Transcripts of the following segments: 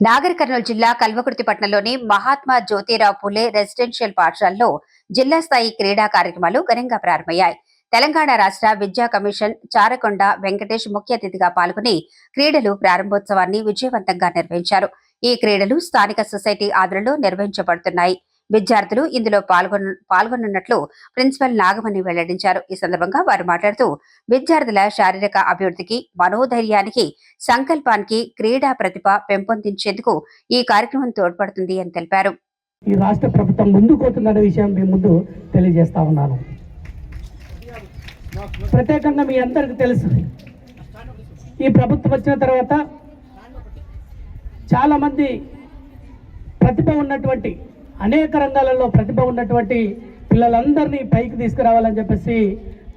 నాగర్ కర్నూలు జిల్లా కల్వకుర్తిపట్నంలోని మహాత్మా జ్యోతిరావు పులే రెసిడెన్షియల్ పాఠశాలలో జిల్లా స్థాయి క్రీడా కార్యక్రమాలు ఘనంగా ప్రారంభమయ్యాయి. తెలంగాణ రాష్ట్ర విద్యా కమిషన్ చారకొండ వెంకటేష్ ముఖ్య అతిథిగా పాల్గొని క్రీడలు ప్రారంభోత్సవాన్ని విజయవంతంగా నిర్వహించారు. ఈ క్రీడలు స్థానిక సొసైటీ ఆధ్వర్యంలో నిర్వహించబడుతున్నాయి. విద్యార్థులు ఇందులో పాల్గొన పాల్గొనున్నట్లు ప్రిన్సిపల్ నాగమణి వెల్లడించారు. ఈ సందర్భంగా వారు మాట్లాడుతూ విద్యార్థుల శారీరక అభివృద్ధికి మనోధైర్యానికి సంకల్పానికి క్రీడా ప్రతిభ పెంపొందించేందుకు ఈ కార్యక్రమం తోడ్పడుతుంది అని తెలిపారు. ఈ రాష్ట్ర ప్రభుత్వం ముందుకు విషయం మీ ముందు తెలియజేస్తా ఉన్నాను. ప్రత్యేకంగా మీ అందరికీ తెలుసు. ఈ ప్రభుత్వం వచ్చిన తర్వాత చాలామంది ప్రతిభ ఉన్నటువంటి అనేక రంగాలలో ప్రతిభ ఉన్నటువంటి పిల్లలందరినీ పైకి తీసుకురావాలని చెప్పేసి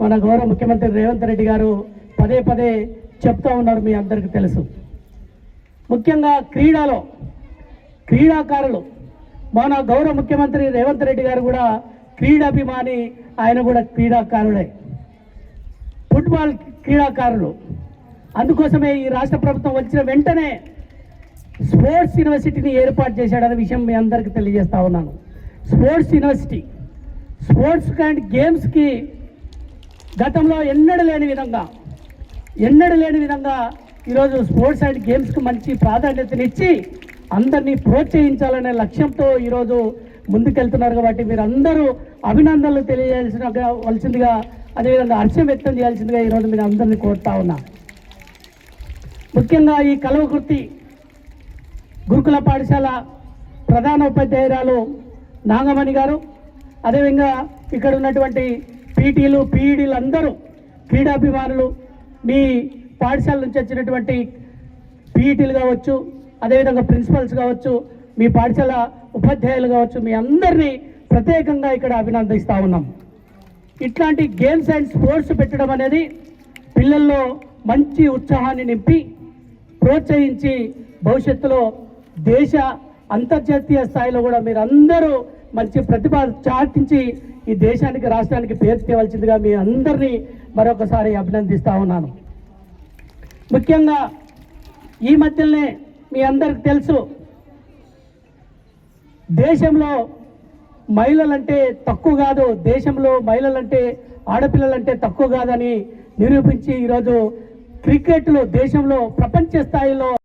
మన గౌరవ ముఖ్యమంత్రి రేవంత్ రెడ్డి గారు పదే పదే చెప్తా ఉన్నారు మీ అందరికీ తెలుసు. ముఖ్యంగా క్రీడలో క్రీడాకారులు మన గౌరవ ముఖ్యమంత్రి రేవంత్ రెడ్డి గారు కూడా క్రీడాభిమాని ఆయన కూడా క్రీడాకారుడే. ఫుట్బాల్ క్రీడాకారులు. అందుకోసమే ఈ రాష్ట్ర ప్రభుత్వం వచ్చిన వెంటనే స్పోర్ట్స్ యూనివర్సిటీని ఏర్పాటు చేశాడనే విషయం మీ అందరికీ తెలియజేస్తా ఉన్నాను. స్పోర్ట్స్ యూనివర్సిటీ స్పోర్ట్స్ అండ్ గేమ్స్కి గతంలో ఎన్నడూ లేని విధంగా ఎన్నడూ లేని విధంగా ఈరోజు స్పోర్ట్స్ అండ్ గేమ్స్కి మంచి ప్రాధాన్యతనిచ్చి అందరినీ ప్రోత్సహించాలనే లక్ష్యంతో ఈరోజు ముందుకెళ్తున్నారు కాబట్టి మీరు అందరూ అభినందనలు తెలియజేయాల్సిన వలసిందిగా అదేవిధంగా హర్షం వ్యక్తం చేయాల్సిందిగా ఈరోజు మీరు అందరినీ కోరుతా ఉన్నా. ముఖ్యంగా ఈ కలవకృతి గురుకుల పాఠశాల ప్రధాన ఉపాధ్యాయురాలు నాగమణి గారు. అదేవిధంగా ఇక్కడ ఉన్నటువంటి పీటీలు పీఈడీలు అందరూ క్రీడాభిమానులు మీ పాఠశాల నుంచి వచ్చినటువంటి పీఈటీలు కావచ్చు అదేవిధంగా ప్రిన్సిపల్స్ కావచ్చు మీ పాఠశాల ఉపాధ్యాయులు కావచ్చు మీ అందరినీ ప్రత్యేకంగా ఇక్కడ అభినందిస్తూ ఉన్నాం. ఇట్లాంటి గేమ్స్ అండ్ స్పోర్ట్స్ పెట్టడం అనేది పిల్లల్లో మంచి ఉత్సాహాన్ని నింపి ప్రోత్సహించి భవిష్యత్తులో దేశ అంతర్జాతీయ స్థాయిలో కూడా మీరు అందరూ మంచి ప్రతిభ చాటించి ఈ దేశానికి రాష్ట్రానికి పేరు తేవలసిందిగా మీ అందరినీ మరొకసారి అభినందిస్తూ ఉన్నాను. ముఖ్యంగా ఈ మధ్యనే మీ అందరికి తెలుసు దేశంలో మహిళలంటే తక్కువ కాదు దేశంలో మహిళలంటే ఆడపిల్లలంటే తక్కువ కాదని నిరూపించి ఈరోజు క్రికెట్లో దేశంలో ప్రపంచ స్థాయిలో